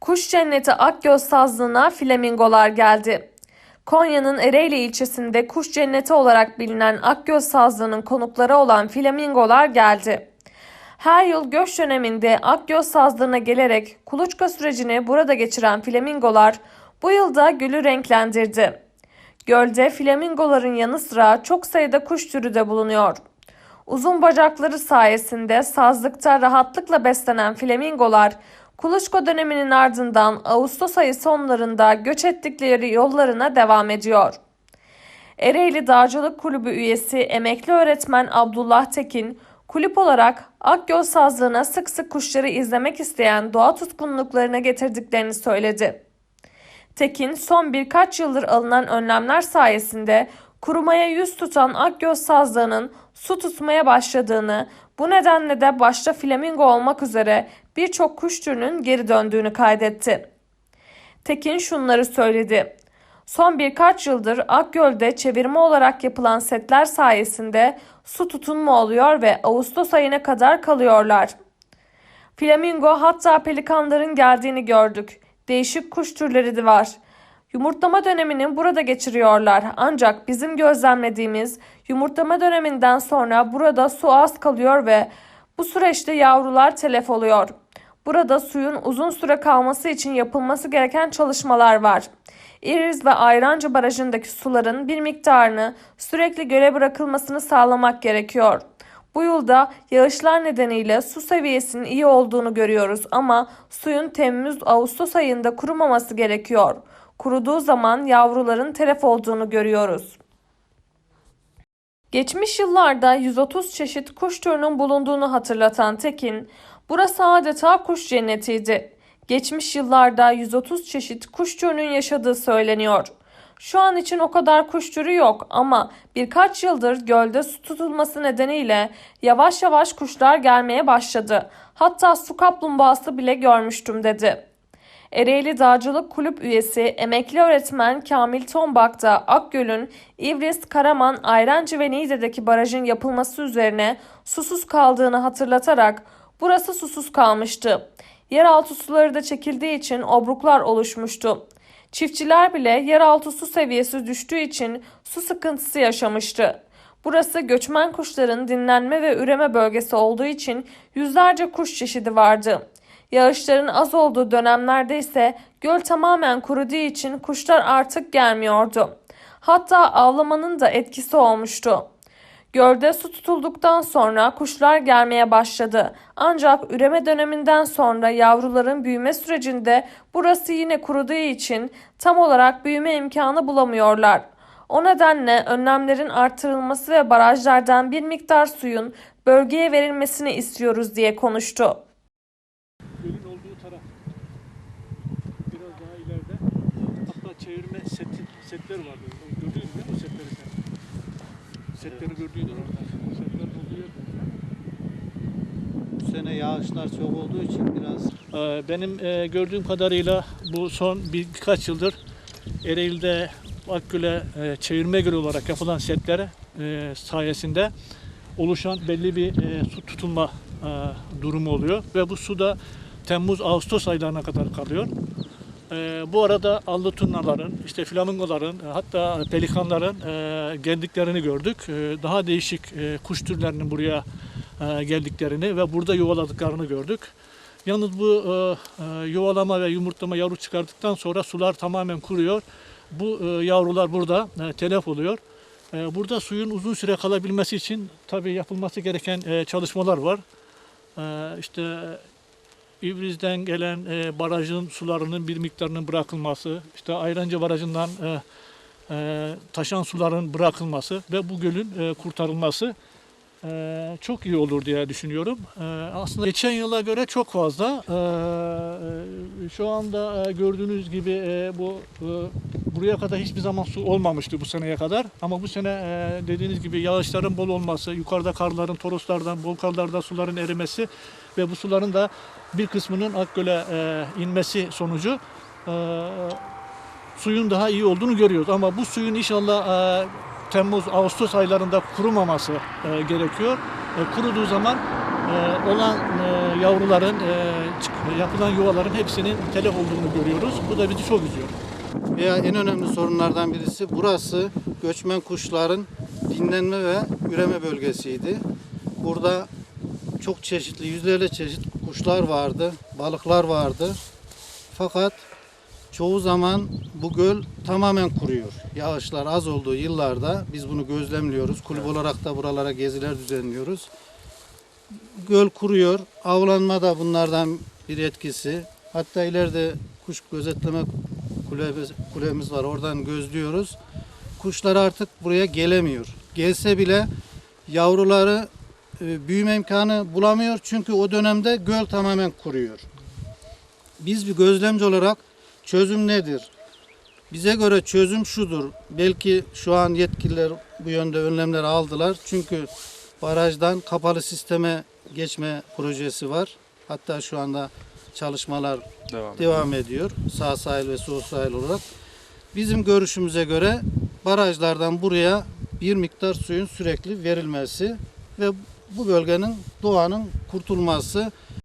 Kuş cenneti Akgöz Sazlığı'na flamingolar geldi. Konya'nın Ereğli ilçesinde kuş cenneti olarak bilinen Akgöz Sazlığı'nın konukları olan flamingolar geldi. Her yıl göç döneminde Akgöz Sazlığı'na gelerek kuluçka sürecini burada geçiren flamingolar bu yılda gölü renklendirdi. Gölde flamingoların yanı sıra çok sayıda kuş türü de bulunuyor. Uzun bacakları sayesinde sazlıkta rahatlıkla beslenen flamingolar kuluçka döneminin ardından Ağustos ayı sonlarında göç ettikleri yollarına devam ediyor. Ereğli Dağcılık Kulübü üyesi emekli öğretmen Abdullah Tekin, kulüp olarak Akgöz Sazlığı'na sık sık kuşları izlemek isteyen doğa tutkunluklarına getirdiklerini söyledi. Tekin son birkaç yıldır alınan önlemler sayesinde kurumaya yüz tutan Akgöz sazlığının su tutmaya başladığını, bu nedenle de başta flamingo olmak üzere birçok kuş türünün geri döndüğünü kaydetti. Tekin şunları söyledi. Son birkaç yıldır Akgöl'de çevirme olarak yapılan setler sayesinde su tutunma oluyor ve Ağustos ayına kadar kalıyorlar. Flamingo hatta pelikanların geldiğini gördük. Değişik kuş türleri de var. Yumurtlama dönemini burada geçiriyorlar. Ancak bizim gözlemlediğimiz yumurtlama döneminden sonra burada su az kalıyor ve bu süreçte yavrular telef oluyor. Burada suyun uzun süre kalması için yapılması gereken çalışmalar var. İriz ve Ayrancı Barajı'ndaki suların bir miktarını sürekli göle bırakılmasını sağlamak gerekiyor. Bu yılda yağışlar nedeniyle su seviyesinin iyi olduğunu görüyoruz ama suyun Temmuz-Ağustos ayında kurumaması gerekiyor. Kuruduğu zaman yavruların telef olduğunu görüyoruz. Geçmiş yıllarda 130 çeşit kuş türünün bulunduğunu hatırlatan Tekin, burası adeta kuş cennetiydi. Geçmiş yıllarda 130 çeşit kuş türünün yaşadığı söyleniyor. Şu an için o kadar kuş türü yok ama birkaç yıldır gölde su tutulması nedeniyle yavaş yavaş kuşlar gelmeye başladı. Hatta su kaplumbağası bile görmüştüm dedi. Ereğli Dağcılık Kulüp üyesi emekli öğretmen Kamil Tombak da Akgöl'ün İvris, Karaman, Ayrancı ve Niğde'deki barajın yapılması üzerine susuz kaldığını hatırlatarak burası susuz kalmıştı. Yeraltı suları da çekildiği için obruklar oluşmuştu. Çiftçiler bile yeraltı su seviyesi düştüğü için su sıkıntısı yaşamıştı. Burası göçmen kuşların dinlenme ve üreme bölgesi olduğu için yüzlerce kuş çeşidi vardı. Yağışların az olduğu dönemlerde ise göl tamamen kuruduğu için kuşlar artık gelmiyordu. Hatta avlamanın da etkisi olmuştu. Gölde su tutulduktan sonra kuşlar gelmeye başladı. Ancak üreme döneminden sonra yavruların büyüme sürecinde burası yine kuruduğu için tam olarak büyüme imkanı bulamıyorlar. O nedenle önlemlerin artırılması ve barajlardan bir miktar suyun bölgeye verilmesini istiyoruz diye konuştu. Gölün olduğu taraf. Biraz daha ileride. Hatta çevirme seti, setler vardı. Gördünüz mü o setleri sen? Setleri gördüydün orada. O setlerin olduğu yer. Bu sene yağışlar çok olduğu için biraz Ee, Benim e, gördüğüm kadarıyla bu son bir, birkaç yıldır Ereğli'de Akgöl'e e, çevirme göl olarak yapılan setler e, sayesinde oluşan belli bir e, su tutulma e, durumu oluyor ve bu suda Temmuz-Ağustos aylarına kadar kalıyor. E, bu arada allıturnaların, işte flamingoların, e, hatta pelikanların e, geldiklerini gördük. E, daha değişik kuş türlerinin buraya geldiklerini ve burada yuvaladıklarını gördük. Yalnız bu yuvalama ve yumurtlama yavru çıkardıktan sonra sular tamamen kuruyor. Bu yavrular burada e, telef oluyor. Burada suyun uzun süre kalabilmesi için tabii yapılması gereken çalışmalar var. E, işte İvriz'den gelen e, barajın sularının bir miktarının bırakılması, işte Ayrancı Barajı'ndan e, e, taşan suların bırakılması ve bu gölün e, kurtarılması e, çok iyi olur diye düşünüyorum. E, aslında geçen yıla göre çok fazla. E, e, şu anda e, gördüğünüz gibi e, bu e, buraya kadar hiçbir zaman su olmamıştı bu seneye kadar. Ama bu sene e, dediğiniz gibi yağışların bol olması, yukarıda karların, toroslardan, bol karlarda suların erimesi ve bu suların da bir kısmının Akgöl'e e, inmesi sonucu e, suyun daha iyi olduğunu görüyoruz. Ama bu suyun inşallah e, Temmuz, Ağustos aylarında kurumaması e, gerekiyor. E, kuruduğu zaman e, olan e, yavruların, e, yapılan yuvaların hepsinin telef olduğunu görüyoruz. Bu da bizi çok üzüyor. Veya en önemli sorunlardan birisi burası göçmen kuşların dinlenme ve üreme bölgesiydi. Burada çok çeşitli, yüzlerce çeşit kuşlar vardı, balıklar vardı. Fakat çoğu zaman bu göl tamamen kuruyor. Yağışlar az olduğu yıllarda biz bunu gözlemliyoruz. Kulüp olarak da buralara geziler düzenliyoruz. Göl kuruyor. Avlanma da bunlardan bir etkisi. Hatta ileride kuş gözetleme kulemiz, kulemiz var. Oradan gözlüyoruz. Kuşlar artık buraya gelemiyor. Gelse bile yavruları e, büyüme imkanı bulamıyor. Çünkü o dönemde göl tamamen kuruyor. Biz bir gözlemci olarak çözüm nedir? Bize göre çözüm şudur. Belki şu an yetkililer bu yönde önlemler aldılar. Çünkü barajdan kapalı sisteme geçme projesi var. Hatta şu anda çalışmalar Devam. devam ediyor. Sağ sahil ve sol sahil olarak. Bizim görüşümüze göre barajlardan buraya bir miktar suyun sürekli verilmesi ve bu bölgenin doğanın kurtulması